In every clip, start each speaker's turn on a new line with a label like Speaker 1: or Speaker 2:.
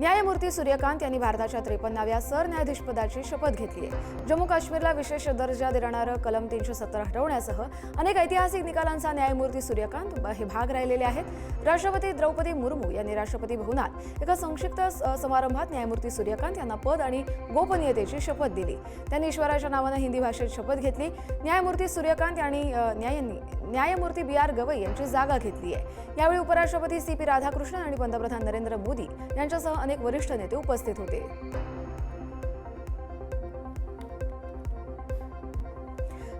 Speaker 1: न्यायमूर्ती सूर्यकांत यांनी भारताच्या त्रेपन्नाव्या सरन्यायाधीशपदाची शपथ घेतली आहे. जम्मू काश्मीरला विशेष दर्जा देणारं कलम तीनशे सत्तर हटवण्यासह अनेक ऐतिहासिक निकालांचा न्यायमूर्ती सूर्यकांत हे भाग राहिलेले आहेत. राष्ट्रपती द्रौपदी मुर्मू यांनी राष्ट्रपती भवनात एका संक्षिप्त स- समारंभात न्यायमूर्ती सूर्यकांत यांना पद आणि गोपनीयतेची शपथ दिली. त्यांनी ईश्वराच्या नावानं हिंदी भाषेत शपथ घेतली. न्यायमूर्ती सूर्यकांत यांनी न्यायांनी न्यायमूर्ती बी आर गवई यांची जागा घेतली आहे. यावेळी उपराष्ट्रपती सी पी राधाकृष्णन आणि पंतप्रधान नरेंद्र मोदी यांच्यासह अनेक वरिष्ठ नेते उपस्थित होते.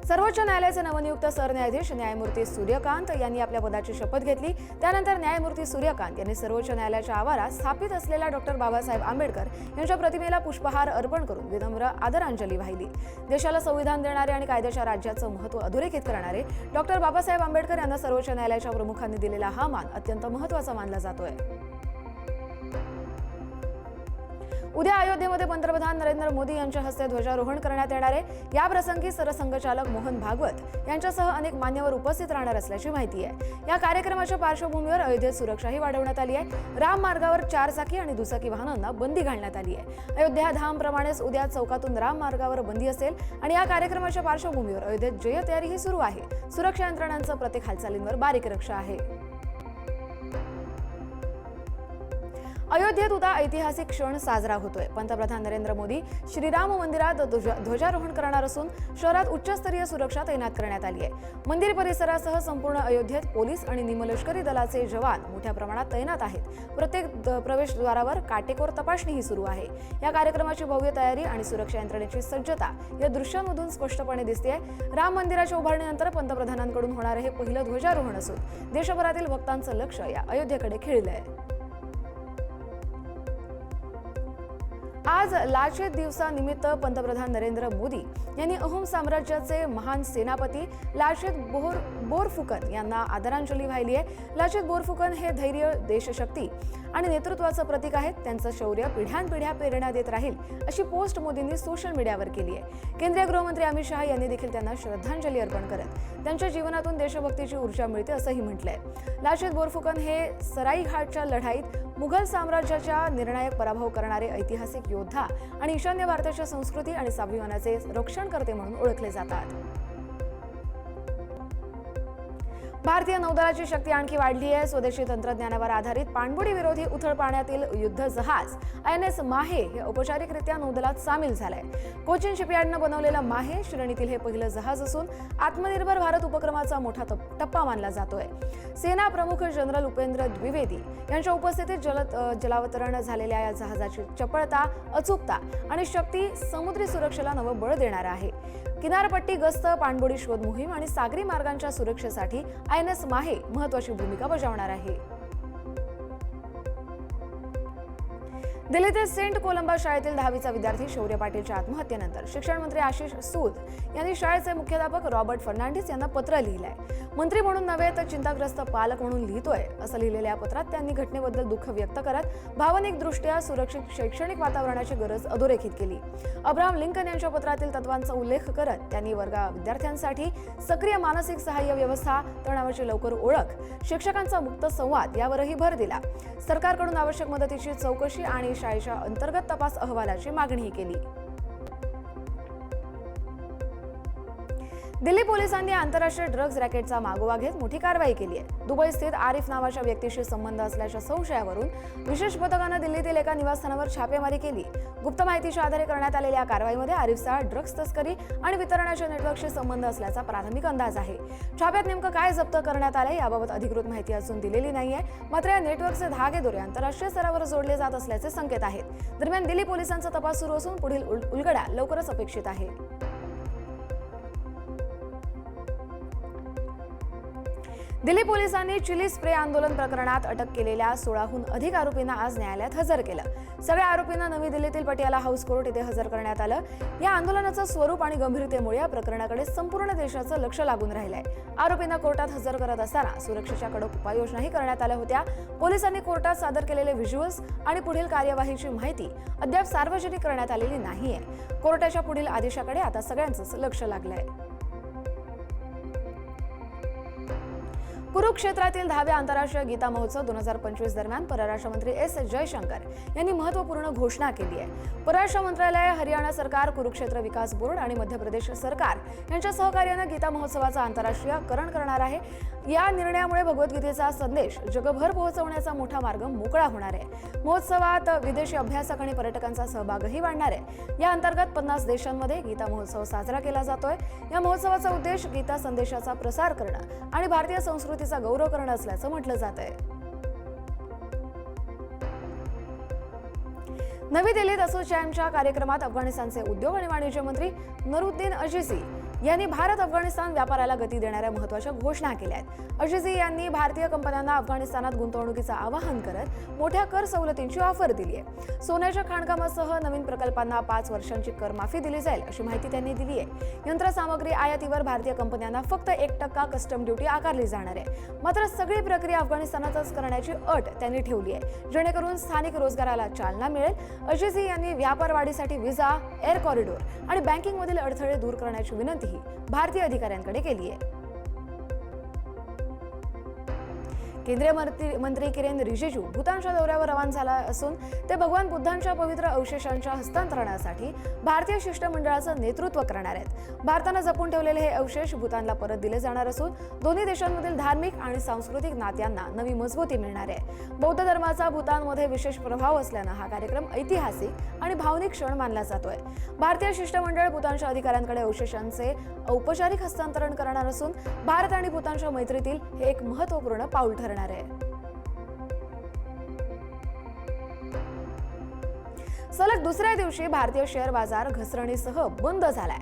Speaker 1: सर्वोच्च न्यायालयाचे नवनियुक्त सरन्यायाधीश न्यायमूर्ती सूर्यकांत यांनी आपल्या पदाची शपथ घेतली. त्यानंतर न्यायमूर्ती सूर्यकांत यांनी सर्वोच्च न्यायालयाच्या आवारात स्थापित असलेल्या डॉक्टर बाबासाहेब आंबेडकर यांच्या प्रतिमेला पुष्पहार अर्पण करून विनम्र आदरांजली वाहिली. देशाला संविधान देणारे आणि कायद्याच्या राज्याचं महत्त्व अधोरेखित करणारे डॉक्टर बाबासाहेब आंबेडकर यांना सर्वोच्च न्यायालयाच्या प्रमुखांनी दिलेला हा मान अत्यंत महत्त्वाचा मानला जातोय. उद्या अयोध्येमध्ये पंतप्रधान नरेंद्र मोदी यांच्या हस्ते ध्वजारोहण करण्यात येणार आहे. याप्रसंगी सरसंघचालक मोहन भागवत यांच्यासह अनेक मान्यवर उपस्थित राहणार असल्याची माहिती आहे. या कार्यक्रमाच्या पार्श्वभूमीवर अयोध्येत सुरक्षाही वाढवण्यात आली आहे. राम मार्गावर चारचाकी आणि दुचाकी वाहनांना बंदी घालण्यात आली आहे. अयोध्या धामप्रमाणेच उद्या चौकातून राम मार्गावर बंदी असेल आणि या कार्यक्रमाच्या पार्श्वभूमीवर अयोध्येत जय तयारीही सुरू आहे. सुरक्षा यंत्रणांचं प्रत्येक हालचालींवर बारीक रक्षा आहे. अयोध्येत उद्या ऐतिहासिक क्षण साजरा होतोय. पंतप्रधान नरेंद्र मोदी श्रीराम मंदिरात ध्वजा- ध्वजारोहण करणार असून शहरात उच्चस्तरीय सुरक्षा तैनात करण्यात आली आहे. मंदिर परिसरासह संपूर्ण अयोध्येत पोलीस आणि निमलष्करी दलाचे जवान मोठ्या प्रमाणात तैनात आहेत. प्रत्येक द- प्रवेशद्वारावर काटेकोर तपासणीही सुरू आहे. या कार्यक्रमाची भव्य तयारी आणि सुरक्षा यंत्रणेची सज्जता या दृश्यांमधून स्पष्टपणे दिसते राम मंदिराच्या उभारणीनंतर पंतप्रधानांकडून होणारे हे पहिलं ध्वजारोहण असून देशभरातील भक्तांचं लक्ष या अयोध्येकडे खेळलं आहे आज लाचित दिवसानिमित्त पंतप्रधान नरेंद्र मोदी यांनी अहोम साम्राज्याचे महान सेनापती लाचित बोर बोरफुकन यांना आदरांजली वाहिली आहे. लाचित बोरफुकन हे धैर्य देशशक्ती आणि नेतृत्वाचं प्रतीक आहेत त्यांचं शौर्य पिढ्यानपिढ्या प्रेरणा देत राहील अशी पोस्ट मोदींनी सोशल मीडियावर केली आहे. केंद्रीय गृहमंत्री अमित शहा यांनी देखील त्यांना श्रद्धांजली अर्पण करत त्यांच्या जीवनातून देशभक्तीची ऊर्जा मिळते असंही म्हटलंय. लाचित बोरफुकन हे सराई घाटच्या लढाईत मुघल साम्राज्याच्या निर्णायक पराभव करणारे ऐतिहासिक योद्धा आणि ईशान्य भारताच्या संस्कृती आणि स्वाभिमानाचे रक्षणकर्ते म्हणून ओळखले जातात. भारतीय नौदलाची शक्ती आणखी वाढली आहे. स्वदेशी तंत्रज्ञानावर आधारित पाणबुडी विरोधी उथळ पाण्यातील युद्ध जहाज आय एन एस माहे हे औपचारिकरित्या नौदलात सामील झालंय. कोचिन शिपयार्डनं बनवलेलं माहे श्रेणीतील हे पहिलं जहाज असून आत्मनिर्भर भारत उपक्रमाचा मोठा टप्पा मानला जातोय. सेना प्रमुख जनरल उपेंद्र द्विवेदी यांच्या उपस्थितीत जल जलावतरण झालेल्या या जहाजाची चपळता अचूकता आणि शक्ती समुद्री सुरक्षेला नवं बळ देणार आहे. किनारपट्टी गस्त पाणबुडी शोध मोहीम आणि सागरी मार्गांच्या सुरक्षेसाठी आय एन एस माहे महत्वाची भूमिका बजावणार आहे. दिल्लीतील सेंट कोलंबा शाळेतील दहावीचा विद्यार्थी शौर्य पाटीलच्या आत्महत्येनंतर शिक्षण मंत्री आशिष सूद यांनी शाळेचे मुख्याध्यापक रॉबर्ट फर्नांडिस यांना पत्र लिहिलंय. मंत्री म्हणून नव्हे तर चिंताग्रस्त पालक म्हणून लिहितोय असं लिहिलेल्या या पत्रात त्यांनी घटनेबद्दल दुःख व्यक्त करत भावनिकदृष्ट्या सुरक्षित शैक्षणिक वातावरणाची गरज अधोरेखित केली. अब्राहम लिंकन यांच्या पत्रातील तत्वांचा उल्लेख करत त्यांनी वर्गा विद्यार्थ्यांसाठी सक्रिय मानसिक सहाय्य व्यवस्था तणावाची लवकर ओळख शिक्षकांचा मुक्त संवाद यावरही भर दिला. सरकारकडून आवश्यक मदतीची चौकशी आणि शाळेच्या अंतर्गत तपास अहवालाची मागणीही केली. दिल्ली पोलिसांनी आंतरराष्ट्रीय ड्रग्ज रॅकेटचा मागोवा घेत मोठी कारवाई केली आहे. दुबई स्थित आरिफ नावाच्या व्यक्तीशी संबंध असल्याच्या संशयावरून विशेष पथकानं दिल्लीतील एका निवासस्थानावर छापेमारी केली. गुप्त माहितीच्या आधारे करण्यात आलेल्या या कारवाईमध्ये आरिफचा ड्रग्ज तस्करी आणि वितरणाच्या नेटवर्कशी संबंध असल्याचा प्राथमिक अंदाज आहे. छाप्यात नेमकं काय जप्त करण्यात आलंय याबाबत अधिकृत माहिती अजून दिलेली नाहीये. मात्र या नेटवर्कचे धागेदोरे आंतरराष्ट्रीय स्तरावर जोडले जात असल्याचे संकेत आहेत. दरम्यान दिल्ली पोलिसांचा तपास सुरू असून पुढील उल- उलगडा लवकरच अपेक्षित आहे. दिल्ली पोलिसांनी चिली स्प्रे आंदोलन प्रकरणात अटक केलेल्या सोळाहून अधिक आरोपींना आज न्यायालयात हजर केलं. सगळ्या आरोपींना नवी दिल्लीतील पटियाला हाऊस कोर्ट येथे हजर करण्यात आलं. या आंदोलनाचं स्वरूप आणि गंभीरतेमुळे या प्रकरणाकडे संपूर्ण देशाचं लक्ष लागून राहिलंय. आरोपींना कोर्टात हजर करत असताना सुरक्षेच्या कडक उपाययोजनाही करण्यात आल्या होत्या. पोलिसांनी कोर्टात सादर केलेले व्हिज्युअल्स आणि पुढील कार्यवाहीची माहिती अद्याप सार्वजनिक करण्यात आलेली नाहीये. कोर्टाच्या पुढील आदेशाकडे आता सगळ्यांचंच लक्ष लागलंय. कुरुक्षेत्रातील दहाव्या आंतरराष्ट्रीय गीता महोत्सव दोन हजार पंचवीस दरम्यान परराष्ट्र मंत्री एस जयशंकर यांनी महत्त्वपूर्ण घोषणा केली आहे. परराष्ट्र मंत्रालय हरियाणा सरकार कुरुक्षेत्र विकास बोर्ड आणि मध्य प्रदेश सरकार यांच्या सहकार्यानं गीता महोत्सवाचं आंतरराष्ट्रीयकरण करणार आहे. या निर्णयामुळे भगवद्गीतेचा संदेश जगभर पोहोचवण्याचा मोठा मार्ग मोकळा होणार आहे. महोत्सवात विदेशी अभ्यासक आणि पर्यटकांचा सहभागही वाढणार आहे. या अंतर्गत पन्नास देशांमध्ये गीता महोत्सव साजरा केला जातोय. या महोत्सवाचा उद्देश गीता संदेशाचा प्रसार करणं आणि भारतीय संस्कृती संस्थेचा गौरव करणं असल्याचं म्हटलं जात आहे नवी दिल्लीत असोचॅमच्या कार्यक्रमात अफगाणिस्तानचे उद्योग आणि वाणिज्य मंत्री नरुद्दीन अजिसी यांनी भारत अफगाणिस्तान व्यापाराला गती देणाऱ्या महत्त्वाच्या घोषणा केल्या आहेत. अजिसी यांनी भारतीय कंपन्यांना अफगाणिस्तानात गुंतवणुकीचं आवाहन करत मोठ्या कर सवलतींची ऑफर दिली आहे. सोन्याच्या खाणकामासह नवीन प्रकल्पांना पाच वर्षांची करमाफी दिली जाईल अशी माहिती त्यांनी दिली आहे. यंत्रसामग्री आयातीवर भारतीय कंपन्यांना फक्त एक टक्का कस्टम ड्युटी आकारली जाणार आहे. मात्र सगळी प्रक्रिया अफगाणिस्तानातच करण्याची अट त्यांनी ठेवली आहे. जेणेकरून स्थानिक रोजगाराला चालना मिळेल. अजिजी यांनी व्यापार वाढीसाठी विजा एअर कॉरिडॉर आणि बँकिंगमधील अडथळे दूर करण्याची विनंती विनंतीही भारतीय अधिकाऱ्यांकडे केली आहे केंद्रीय मंत्री मंत्री किरेन रिजिजू भूतानच्या दौऱ्यावर रवाना झाला असून ते भगवान बुद्धांच्या पवित्र अवशेषांच्या हस्तांतरणासाठी भारतीय शिष्टमंडळाचं नेतृत्व करणार आहेत. भारतानं जपून ठेवलेले हे अवशेष भूतानला परत दिले जाणार असून दोन्ही देशांमधील धार्मिक आणि सांस्कृतिक नात्यांना नवी मजबूती मिळणार आहे. बौद्ध धर्माचा भूतानमध्ये विशेष प्रभाव असल्यानं हा कार्यक्रम ऐतिहासिक आणि भावनिक क्षण मानला जातोय. भारतीय शिष्टमंडळ भूतानच्या अधिकाऱ्यांकडे अवशेषांचे औपचारिक हस्तांतरण करणार असून भारत आणि भूतानच्या मैत्रीतील हे एक महत्त्वपूर्ण पाऊल ठरणार आहे सलग दुसऱ्या दिवशी भारतीय शेअर बाजार घसरणीसह बंद झालाय.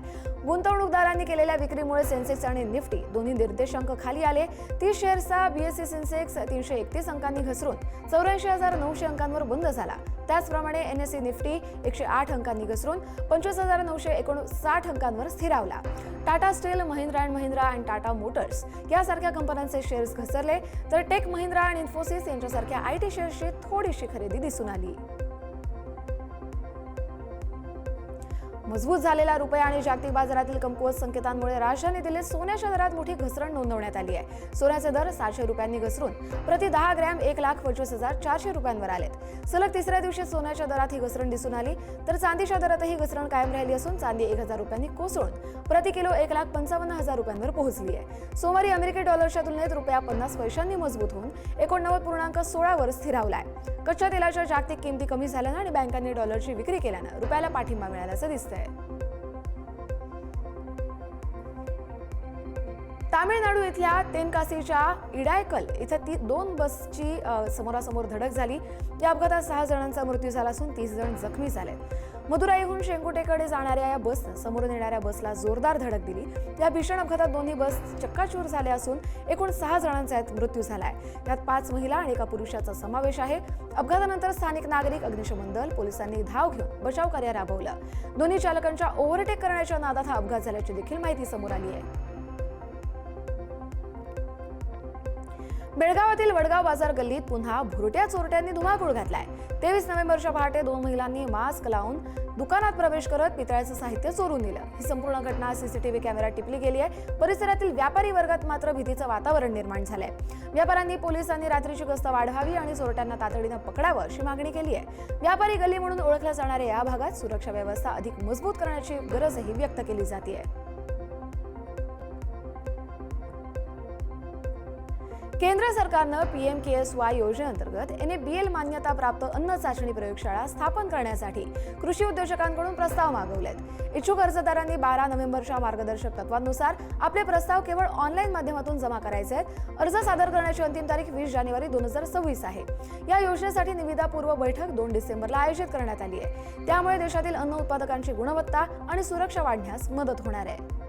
Speaker 1: गुंतवणूकदारांनी केलेल्या विक्रीमुळे सेन्सेक्स आणि निफ्टी दोन्ही निर्देशांक खाली आले. तीस शेअर्सचा बीएससी सेन्सेक्स तीनशे एकतीस अंकांनी घसरून चौऱ्याऐंशी हजार नऊशे अंकांवर बंद झाला. त्याचप्रमाणे एनएससी निफ्टी एकशे आठ अंकांनी घसरून पंचवीस हजार नऊशे एकोणसाठ अंकांवर स्थिरावला. टाटा स्टील महिंद्रा अँड महिंद्रा आणि टाटा मोटर्स यासारख्या कंपन्यांचे शेअर्स घसरले. तर टेक महिंद्रा आणि इन्फोसिस यांच्यासारख्या आय टी शेअर्सची थोडीशी खरेदी दिसून आली. मजबूत झालेला रुपया आणि जागतिक बाजारातील कमकुवत संकेतांमुळे राजधानी दिल्लीत सोन्याच्या दरात मोठी घसरण नोंदवण्यात आली आहे. सोन्याचे दर सातशे रुपयांनी घसरून प्रति दहा ग्रॅम एक लाख पंचवीस हजार चारशे रुपयांवर आलेत. सलग तिसऱ्या दिवशी सोन्याच्या दरात ही घसरण दिसून आली तर चांदीच्या दरातही घसरण कायम राहिली असून चांदी एक हजार रुपयांनी कोसळून प्रति किलो एक लाख पंचावन्न हजार रुपयांवर पोहोचली आहे. सोमवारी अमेरिकी डॉलरच्या तुलनेत रुपया पन्नास पैशांनी मजबूत होऊन एकोणनव्वद पूर्णांक सोळावर आहे. कच्च्या तेलाच्या जागतिक किमती कमी झाल्यानं आणि बँकांनी डॉलरची विक्री केल्यानं रुपयाला पाठिंबा मिळाल्याचं दिसतंय. तामिळनाडू इथल्या तेनकासीच्या इडायकल इथं ती दोन बसची समोरासमोर धडक झाली. या अपघातात सहा जणांचा मृत्यू झाला असून तीस जण जखमी झाले मदुराईहून शेंकुटेकडे जाणाऱ्या या बसनं समोरून येणाऱ्या बसला जोरदार धडक दिली. या भीषण अपघातात दोन्ही बस चक्काचूर झाल्या असून एकूण सहा जणांचा यात मृत्यू झाला आहे यात पाच महिला आणि एका पुरुषाचा समावेश आहे. अपघातानंतर स्थानिक नागरिक अग्निशमन दल पोलिसांनी धाव घेऊन बचाव कार्य राबवलं. दोन्ही चालकांच्या ओव्हरटेक करण्याच्या नादात हा अपघात झाल्याची देखील माहिती समोर आली आहे. बेळगावातील वडगाव बाजार गल्लीत पुन्हा भुरट्या चोरट्यांनी धुमाकूळ घातलाय. तेवीस नोव्हेंबरच्या पहाटे दोन महिलांनी मास्क लावून दुकानात प्रवेश करत पितळ्याचं साहित्य चोरून नेलं. ही संपूर्ण घटना सीसीटीव्ही कॅमेऱ्यात टिपली गेली आहे. परिसरातील व्यापारी वर्गात मात्र भीतीचं वातावरण निर्माण झालंय. व्यापाऱ्यांनी पोलिसांनी रात्रीची गस्त वाढवावी आणि चोरट्यांना तातडीनं पकडावं अशी मागणी केली आहे. व्यापारी गल्ली म्हणून ओळखल्या जाणाऱ्या या भागात सुरक्षा व्यवस्था अधिक मजबूत करण्याची गरजही व्यक्त केली जाते केंद्र सरकारनं P M K S Y योजनेअंतर्गत एन ए बी एल मान्यता प्राप्त अन्न चाचणी प्रयोगशाळा स्थापन करण्यासाठी कृषी उद्योजकांकडून प्रस्ताव मागवलेत. इच्छुक अर्जदारांनी बारा नोव्हेंबरच्या मार्गदर्शक तत्वांनुसार आपले प्रस्ताव केवळ ऑनलाईन माध्यमातून जमा करायचे आहेत. अर्ज सादर करण्याची अंतिम तारीख वीस जानेवारी दोन हजार सव्वीस आहे. या योजनेसाठी निविदापूर्व बैठक दोन डिसेंबरला आयोजित करण्यात आली आहे. त्यामुळे देशातील अन्न उत्पादकांची गुणवत्ता आणि सुरक्षा वाढण्यास मदत होणार आहे.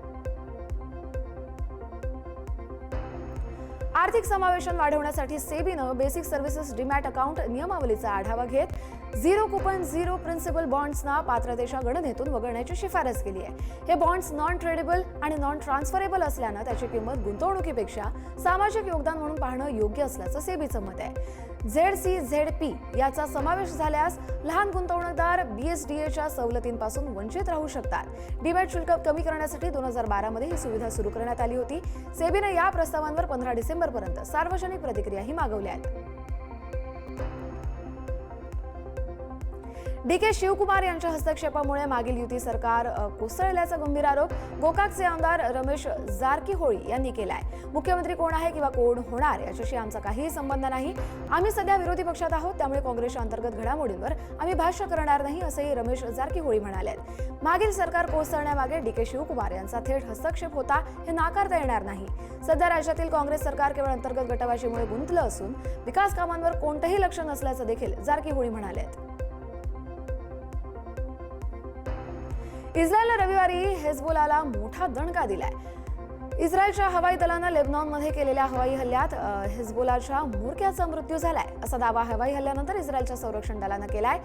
Speaker 1: आर्थिक समावेशन वाढवण्यासाठी सेबीनं बेसिक सर्व्हिसेस डिमॅट अकाउंट नियमावलीचा आढावा घेत झिरो कुपन झिरो प्रिन्सिपल बॉन्ड्सना पात्रतेच्या गणनेतून वगळण्याची शिफारस केली आहे. हे बॉन्ड्स नॉन ट्रेडेबल आणि नॉन ट्रान्सफरेबल असल्यानं त्याची किंमत गुंतवणुकीपेक्षा सामाजिक योगदान म्हणून पाहणं योग्य असल्याचं सेबीचं मत आहे. झेड सी झेड पी याचा समावेश झाल्यास लहान गुंतवणूकदार बीएसडीएच्या सवलतींपासून वंचित राहू शकतात. डीमॅट शुल्क कमी करण्यासाठी दोन हजार बारामध्ये ही सुविधा सुरू करण्यात आली होती. सेबीनं या प्रस्तावांवर पंधरा डिसेंबरपर्यंत सार्वजनिक प्रतिक्रियाही मागवल्या आहेत. डी के शिवकुमार यांच्या हस्तक्षेपामुळे मागील युती सरकार कोसळल्याचा गंभीर आरोप गोकाकचे आमदार रमेश जारकीहोळी यांनी केलाय. मुख्यमंत्री कोण आहे किंवा कोण होणार याच्याशी आमचा काहीही संबंध नाही. आम्ही सध्या विरोधी पक्षात आहोत त्यामुळे काँग्रेसच्या अंतर्गत घडामोडींवर आम्ही भाष्य करणार नाही असंही रमेश जारकीहोळी म्हणाले मागील सरकार कोसळण्यामागे डी के शिवकुमार यांचा थेट हस्तक्षेप होता हे नाकारता येणार नाही. सध्या राज्यातील काँग्रेस सरकार केवळ अंतर्गत गटवाशीमुळे गुंतलं असून विकास कामांवर कोणतंही लक्ष नसल्याचं देखील जारकीहोळी म्हणाले इस्रायलनं रविवारी हेजबोलाला मोठा दणका दिलाय. इस्रायलच्या हवाई दलानं लेबनॉनमध्ये केलेल्या हवाई हल्ल्यात अ, हेजबोलाच्या मृत्यू झालाय. असा दावा हवाई हल्ल्यानंतर इस्रायलच्या संरक्षण दलानं केलाय.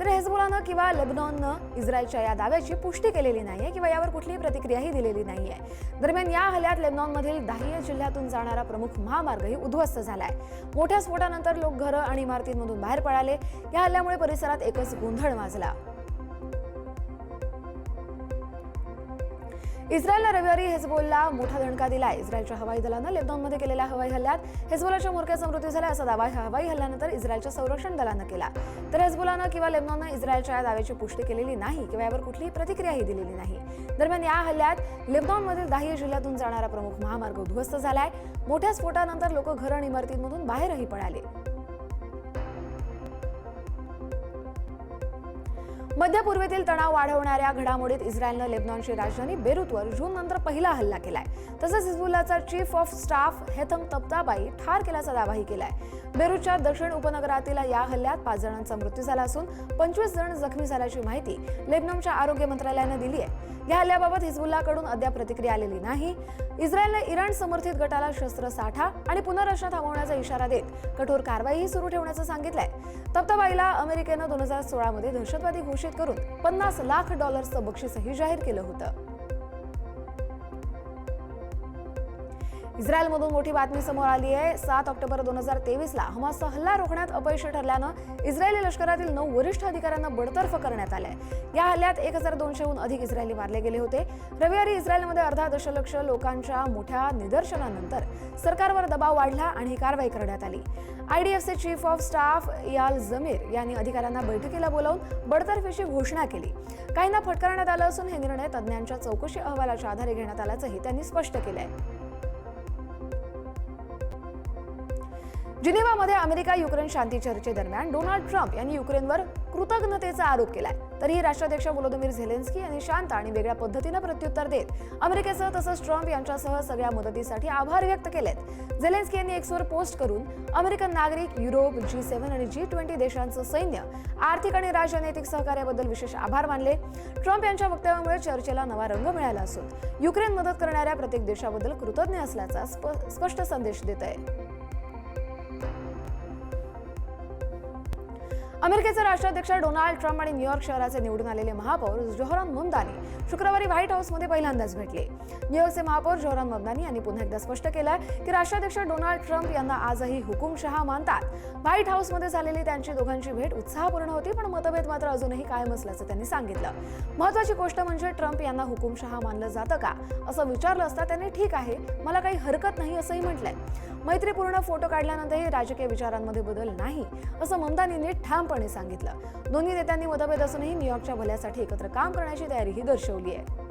Speaker 1: तर हेजबोलानं किंवा लेबनॉननं इस्रायलच्या या दाव्याची पुष्टी केलेली नाहीये किंवा यावर कुठलीही प्रतिक्रियाही दिलेली नाहीये. दरम्यान या हल्ल्यात लेबनॉनमधील दाहिया जिल्ह्यातून जाणारा प्रमुख महामार्गही उद्ध्वस्त झालाय. मोठ्या स्फोटानंतर लोक घरं आणि इमारतींमधून बाहेर पळाले. या हल्ल्यामुळे परिसरात एकच गोंधळ माजला. इस्रायलला रविवारी हेजबोलला मोठा दणका दिला इस्रायलच्या हवाई दलानं लेबनॉनमध्ये केलेल्या हवाई हल्ल्यात हेजबोलाच्या मोरक्याचा मृत्यू झाला असा दावा हवाई हल्ल्यानंतर इस्रायलच्या संरक्षण दलानं केला. तर हेजबोलानं किंवा लेबनॉननं इस्रायलच्या या दाव्याची पुष्टी केलेली नाही किंवा यावर कुठलीही प्रतिक्रियाही दिलेली नाही. दरम्यान या हल्ल्यात लेबनॉनमधील दाहिया जिल्ह्यातून जाणारा प्रमुख महामार्ग उद्ध्वस्त झालाय. मोठ्या स्फोटानंतर लोक घर आणि इमारतींमधून बाहेरही पळाले. मध्य पूर्वेतील तणाव वाढवणाऱ्या घडामोडीत इस्रायलनं लेबनॉनची राजधानी बेरूतवर जून नंतर पहिला हल्ला केलाय. तसंच हिजबुल्लाचा चीफ ऑफ स्टाफ हेथम तप्ताबाई ठार केल्याचा दावाही केलाय. बेरूतच्या दक्षिण उपनगरातील या हल्ल्यात पाच जणांचा मृत्यू झाला असून पंचवीस जण जखमी झाल्याची माहिती लेबनॉनच्या आरोग्य मंत्रालयानं दिली आहे. या हल्ल्याबाबत हिजबुल्लाकडून अद्याप प्रतिक्रिया आलेली नाही. इस्रायलनं इराण समर्थित गटाला शस्त्रसाठा आणि पुनर्रचना थांबवण्याचा इशारा देत कठोर कारवाईही सुरू ठेवण्याचं सांगितलंय. तप्ताबाईला अमेरिकेनं दोन हजार सोळामध्ये दहशतवादी घोषित करून पन्नास लाख डॉलर्सचं बक्षीसही जाहीर केलं होतं. इस्रायलमधून मोठी बातमी समोर आली आहे. सात ऑक्टोबर दोन हजार तेवीसला हमासचा हल्ला रोखण्यात अपयशी ठरल्यानं इस्रायली लष्करातील नऊ वरिष्ठ अधिकाऱ्यांना बडतर्फ करण्यात आलंय. या हल्ल्यात एक हजार दोनशेहून अधिक इस्रायली मारले गेले होते. रविवारी इस्रायलमध्ये अर्धा दशलक्ष लोकांच्या मोठ्या निदर्शनानंतर सरकारवर दबाव वाढला आणि ही कारवाई करण्यात आली. आयडीएफचे चीफ ऑफ स्टाफ याल जमीर यांनी अधिकाऱ्यांना बैठकीला बोलावून बडतर्फीची घोषणा केली. काहींना फटकारण्यात आलं असून हे निर्णय तज्ज्ञांच्या चौकशी अहवालाच्या आधारे घेण्यात आल्याचंही त्यांनी स्पष्ट केलंय. जिनेवामध्ये अमेरिका युक्रेन शांती चर्चेदरम्यान डोनाल्ड ट्रम्प यांनी युक्रेनवर कृतज्ञतेचा आरोप केलाय. तरीही राष्ट्राध्यक्ष व्लोदिमीर झेलेन्स्की यांनी शांत आणि वेगळ्या पद्धतीनं प्रत्युत्तर देत अमेरिकेसह तसंच ट्रम्प यांच्यासह सगळ्या मदतीसाठी आभार व्यक्त केलेत. झेलेन्स्की यांनी एक्सवर पोस्ट करून अमेरिकन नागरिक युरोप जी सेव्हन आणि जी ट्वेंटी देशांचं सैन्य आर्थिक आणि राजनैतिक सहकार्याबद्दल विशेष आभार मानले. ट्रम्प यांच्या वक्तव्यामुळे चर्चेला नवा रंग मिळाला असून युक्रेन मदत करणाऱ्या प्रत्येक देशाबद्दल कृतज्ञ असल्याचा स्प- स्पष्ट संदेश देत आहे अमेरिकेचे राष्ट्राध्यक्ष डोनाल्ड ट्रम्प आणि न्यूयॉर्क शहराचे निवडून आलेले महापौर जोहरान मुंदानी शुक्रवारी व्हाईट हाऊसमध्ये पहिल्यांदाच भेटले. न्यूयॉर्कचे महापौर जोहरान ममदानी यांनी पुन्हा एकदा स्पष्ट केलं की राष्ट्राध्यक्ष डोनाल्ड ट्रम्प यांना आजही हुकुमशहा मानतात. व्हाईट हाऊसमध्ये झालेली त्यांची दोघांची भेट उत्साहपूर्ण होती पण मतभेद मात्र अजूनही कायम असल्याचं त्यांनी सांगितलं. महत्वाची गोष्ट म्हणजे ट्रम्प यांना हुकुमशहा मानलं जातं का? असं विचारलं असता त्यांनी ठीक आहे मला काही हरकत नाही असंही म्हटलंय. मैत्रीपूर्ण फोटो काढल्यानंतरही राजकीय विचारांमध्ये बदल नाही असं ममतानींनी ठामपणे सांगितलं. दोन्ही नेत्यांनी मतभेद असूनही न्यूयॉर्कच्या भल्यासाठी एकत्र काम करण्याची तयारीही दर्शवली आहे.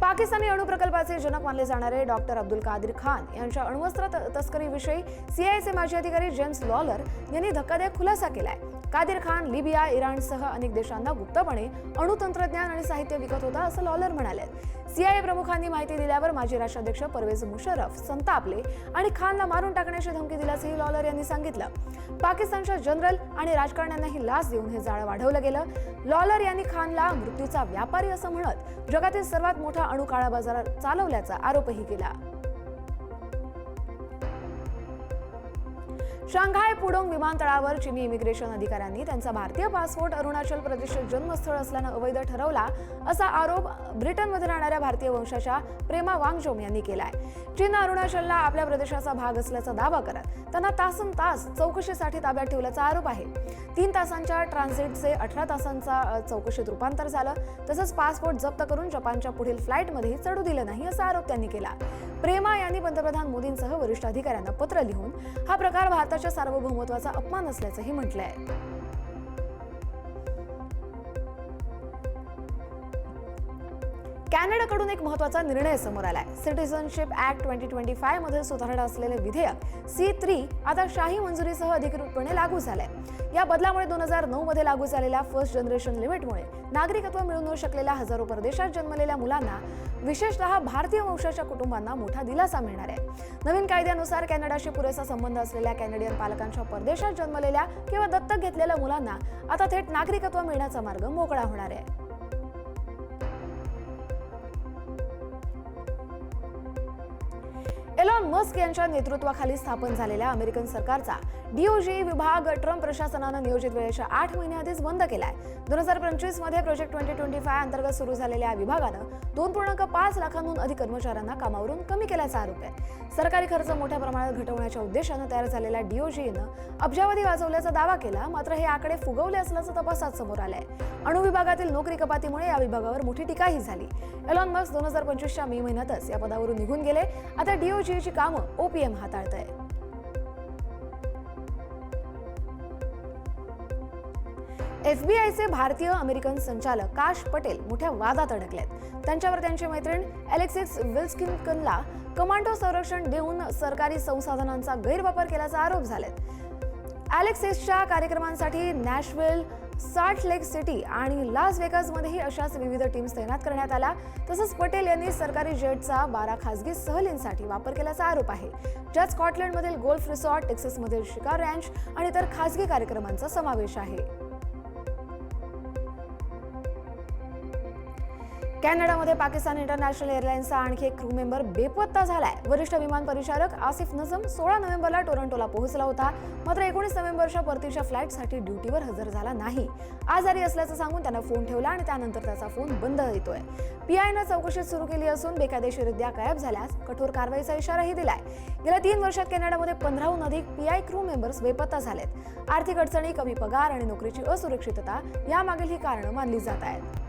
Speaker 1: पाकिस्तानी अणु प्रकल्पाचे जनक मानले जाणारे डॉक्टर अब्दुल कादिर खान यांच्या अण्वस्त्र तस्करीविषयी सीआयचे माजी अधिकारी जेम्स लॉलर यांनी धक्कादायक खुलासा केलाय. कादिर खान लिबिया इराणसह अनेक देशांना गुप्तपणे अणुतंत्रज्ञान आणि साहित्य विकत होता असं लॉलर म्हणाले. सीआयए प्रमुखांनी माहिती दिल्यावर माजी राष्ट्राध्यक्ष परवेज मुशरफ संतापले आणि खानला मारून टाकण्याची धमकी दिल्याचंही लॉलर यांनी सांगितलं. पाकिस्तानच्या जनरल आणि राजकारण्यांनाही लाच देऊन हे जाळं वाढवलं गेलं. लॉलर यांनी खानला मृत्यूचा व्यापारी असं म्हणत जगातील सर्वात मोठा अणु काळा बाजार चालवल्याचा आरोपही केला. शांघाय पुडोंग विमानतळावर चिनी इमिग्रेशन अधिकाऱ्यांनी त्यांचा भारतीय पासपोर्ट अरुणाचल प्रदेशचे जन्मस्थळ असल्यानं अवैध ठरवला असा आरोप ब्रिटनमध्ये राहणाऱ्या भारतीय वंशाच्या प्रेमा वांगजोम यांनी केलाय. चीन अरुणाचलला आपल्या प्रदेशाचा भाग असल्याचा दावा करत त्यांना तासन तास चौकशीसाठी ताब्यात ठेवल्याचा आरोप आहे. तीन तासांच्या ट्रान्झिटचे अठरा तासांचा चौकशीत रूपांतर झालं. तसंच पासपोर्ट जप्त करून जपानच्या पुढील फ्लाईटमध्येही चढू दिलं नाही असा आरोप त्यांनी केला. प्रेमा यांनी पंतप्रधान मोदींसह वरिष्ठ अधिकाऱ्यांना पत्र लिहून हा प्रकार देशाच्या सार्वभौमत्वाचा अपमान असल्याचंही म्हटलं आहे कॅनडाकडून एक महत्त्वाचा निर्णय समोर आलाय. सिटिझनशिप ऍक्ट ट्वेंटी ट्वेंटी फायमध्ये सुधारणा असलेले विधेयक सी थ्री आता शाही मंजुरीसह अधिकृतपणे लागू झालंय. या बदलामुळे दोन हजार नऊ मध्ये लागू झालेल्या फर्स्ट जनरेशन लिमिटमुळे नागरिकत्व मिळून न शकलेल्या हजारो परदेशात जन्मलेल्या मुलांना विशेषतः भारतीय वंशाच्या कुटुंबांना मोठा दिलासा मिळणार आहे. नवीन कायद्यानुसार कॅनडाशी पुरेसा संबंध असलेल्या कॅनेडियन पालकांच्या परदेशात जन्मलेल्या किंवा दत्तक घेतलेल्या मुलांना आता थेट नागरिकत्व मिळण्याचा मार्ग मोकळा होणार आहे. एलॉन मस्क यांच्या नेतृत्वाखाली स्थापन झालेल्या अमेरिकन सरकारचा डीओजी विभाग ट्रम्प प्रशासनानं नियोजित वेळेच्या आठ महिन्याआधीच बंद केलाय. दोन हजार पंचवीसमध्ये प्रोजेक्ट ट्वेंटी ट्वेंटी फाय अंतर्गत सुरू झालेल्या विभागानं दोन पूर्णांक पाच लाखांहून अधिक कर्मचाऱ्यांना कामावरून कमी केल्याचा आरोप आहे. सरकारी खर्च मोठ्या प्रमाणात घटवण्याच्या उद्देशानं तयार झालेल्या डीओजीनं अब्जावधी वाजवल्याचा दावा केला मात्र हे आकडे फुगवले असल्याचं तपासात समोर आलंय. अणु विभागातील नोकरी कपातीमुळे या विभागावर मोठी टीकाही झाली. एलॉन मस्क दोन हजार पंचवीसच्या मे महिन्यातच या पदावरून निघून गेले. आता डीओजीची कामं ओपीएम हाताळत आहे एफबीआयचे भारतीय अमेरिकन संचालक काश पटेल मोठ्या वादात अडकलेत. त्यांच्यावर त्यांची मैत्रीण अलेक्सिस विल्सकिनकनला कमांडो संरक्षण देऊन सरकारी संसाधनांचा गैरवापर केल्याचा आरोप झालेत. अलेक्सिसच्या कार्यक्रमांसाठी नॅशविल साठ लेक सिटी आणि लास वेगासमध्येही अशाच विविध टीम्स तैनात करण्यात आल्या. तसंच पटेल यांनी सरकारी जेटचा बारा खासगी सहलींसाठी वापर केल्याचा आरोप आहे. ज्यात स्कॉटलंडमधील गोल्फ रिसॉर्ट टेक्सासमधील शिकार रँच आणि इतर खासगी कार्यक्रमांचा समावेश आहे. कॅनडामध्ये पाकिस्तान इंटरनॅशनल एअरलाईन्सचा आणखी एक क्रू मेंबर बेपत्ता झालाय. वरिष्ठ विमान परिचारक आसिफ नझम सोळा नोव्हेंबरला टोरंटोला पोहोचला होता. मात्र एकोणीस नोव्हेंबरच्या परतीच्या फ्लाईटसाठी ड्युटीवर हजर झाला नाही. आजारी असल्याचं सांगून त्यानं फोन ठेवला आणि त्यानंतर त्याचा फोन बंद येतोय. पीआयनं चौकशी सुरू केली असून बेकायदेशीररित्या गायब झाल्यास कठोर कारवाईचा इशाराही दिलाय. गेल्या तीन वर्षात कॅनडामध्ये पंधराहून अधिक पीआय क्रू मेंबर्स बेपत्ता झालेत. आर्थिक अडचणी कमी पगार आणि नोकरीची असुरक्षितता यामागील ही कारणं मानली जात आहेत.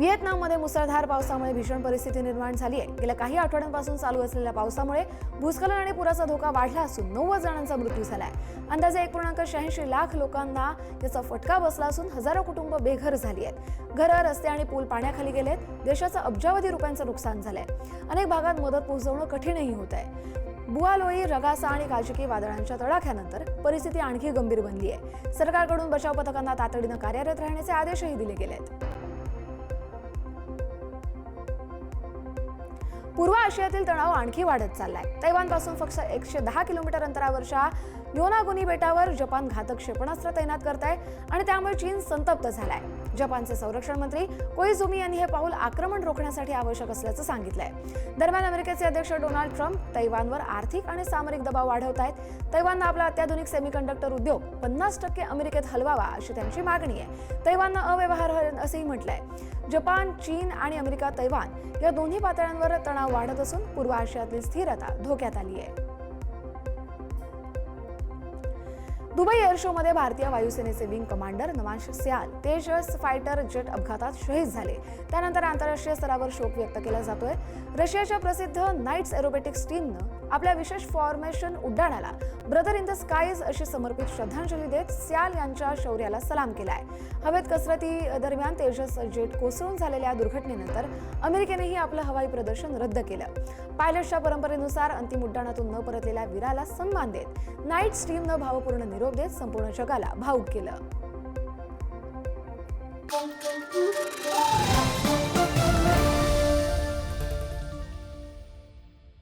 Speaker 1: व्हिएतनाममध्ये मुसळधार पावसामुळे भीषण परिस्थिती निर्माण झाली आहे. गेल्या काही आठवड्यांपासून चालू असलेल्या पावसामुळे भूस्खलन आणि पुराचा धोका वाढला असून नव्वद जणांचा मृत्यू झाला आहे. अंदाजे एक पूर्णांक शहाऐंशी लाख लोकांना याचा फटका बसला असून हजारो कुटुंब बेघर झाली आहेत. घरं रस्ते आणि पूल पाण्याखाली गेलेत देशाचं अब्जावधी रुपयांचं नुकसान झालंय. अनेक भागात मदत पोहोचवणं कठीणही होत आहे. बुआलोई रगासा आणि काजकी वादळांच्या तडाख्यानंतर परिस्थिती आणखी गंभीर बनली आहे. सरकारकडून बचाव पथकांना तातडीनं कार्यरत राहण्याचे आदेशही दिले गेले आहेत. पूर्व आशियातील तणाव आणखी वाढत चाललाय. तैवानपासून फक्त एकशे दहा किलोमीटर अंतरावरच्या योनागुनी बेटावर जपान घातक क्षेपणास्त्र तैनात करत आहे आणि त्यामुळे चीन संतप्त झालाय. जपानचे संरक्षण मंत्री कोइझुमी यांनी हे पाऊल आक्रमण रोखण्यासाठी आवश्यक असल्याचं सांगितलंय. दरम्यान अमेरिकेचे अध्यक्ष डोनाल्ड ट्रम्प तैवानवर आर्थिक आणि सामरिक दबाव वाढवत आहेत तैवाननं आपला अत्याधुनिक सेमीकंडक्टर उद्योग पन्नास टक्के अमेरिकेत हलवावा अशी त्यांची मागणी आहे. तैवाननं अव्यवहार असंही म्हटलंय. जपान चीन आणि अमेरिका तैवान या दोन्ही पातळ्यांवर तणाव वाढत असून पूर्व आशियातील स्थिरता धोक्यात आली आहे दुबई एअर शो मध्ये भारतीय वायुसेनेचे wing commander Navansh Sial Tejas fighter jet अपघातात शहीद झाले. त्यानंतर आंतरराष्ट्रीय स्तरावर शोक व्यक्त केला जातोय. रशियाच्या प्रसिद्ध नाईट्स एरोबेटिक्स टीमनं आपल्या विशेष फॉर्मेशन उड्डाणाला ब्रदर इन द स्काईज अशी समर्पित श्रद्धांजली देत सियाल यांच्या शौर्याला सलाम केलाय. हवेत कसरती दरम्यान तेजस जेट कोसळून झालेल्या दुर्घटनेनंतर अमेरिकेनेही आपलं हवाई प्रदर्शन रद्द केलं. पायलटच्या परंपरेनुसार अंतिम उड्डाणातून न परतलेल्या वीराला सन्मान देत नाईट्स टीमनं भावपूर्ण निरोप देत संपूर्ण जगाला भाऊक केलं.